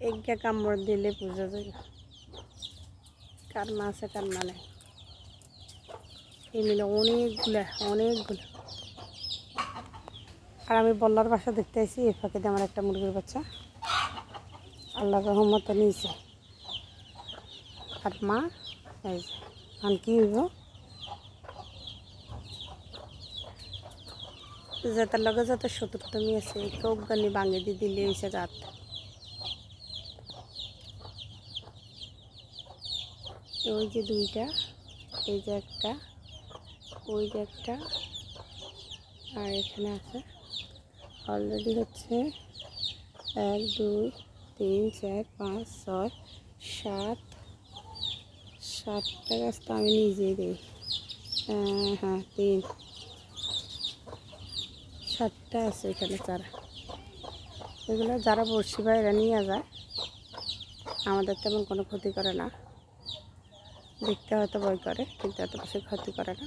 এগা কামড় দিলে বোঝা যায় কার মা আছে কার মা নেই। এই মিলে অনেকগুলা, অনেকগুলো। আর আমি বল্লার বাসা দেখতে আসি এই ফাঁকে দিয়ে আমার একটা মুরগির বাচ্চা। আল্লাহ রহমতে নিয়েছে। আর মা, এই এখন কি হইব? যাতে লগে যাতে শত্রুতামি আছে কেউ গানি ভাঙে দিয়ে দিলে হয়েছে রাত। ওই যে দুইটা, এই যে একটা, ওই যে একটা, আর এখানে আছে অলরেডি হচ্ছে এক, দুই, তিন, চার, পাঁচ, ছয়, সাত, সাতটা গাছ তো আমি নিজেই দিই। হ্যাঁ তিন। সাতটা আছে এখানে চারা। এগুলো যারা বড়শি বা এরা নিয়ে যায়, আমাদের তেমন কোনো ক্ষতি করে না। দেখতে হয়তো ভয় করে কিন্তু এত বেশি ক্ষতি করে না।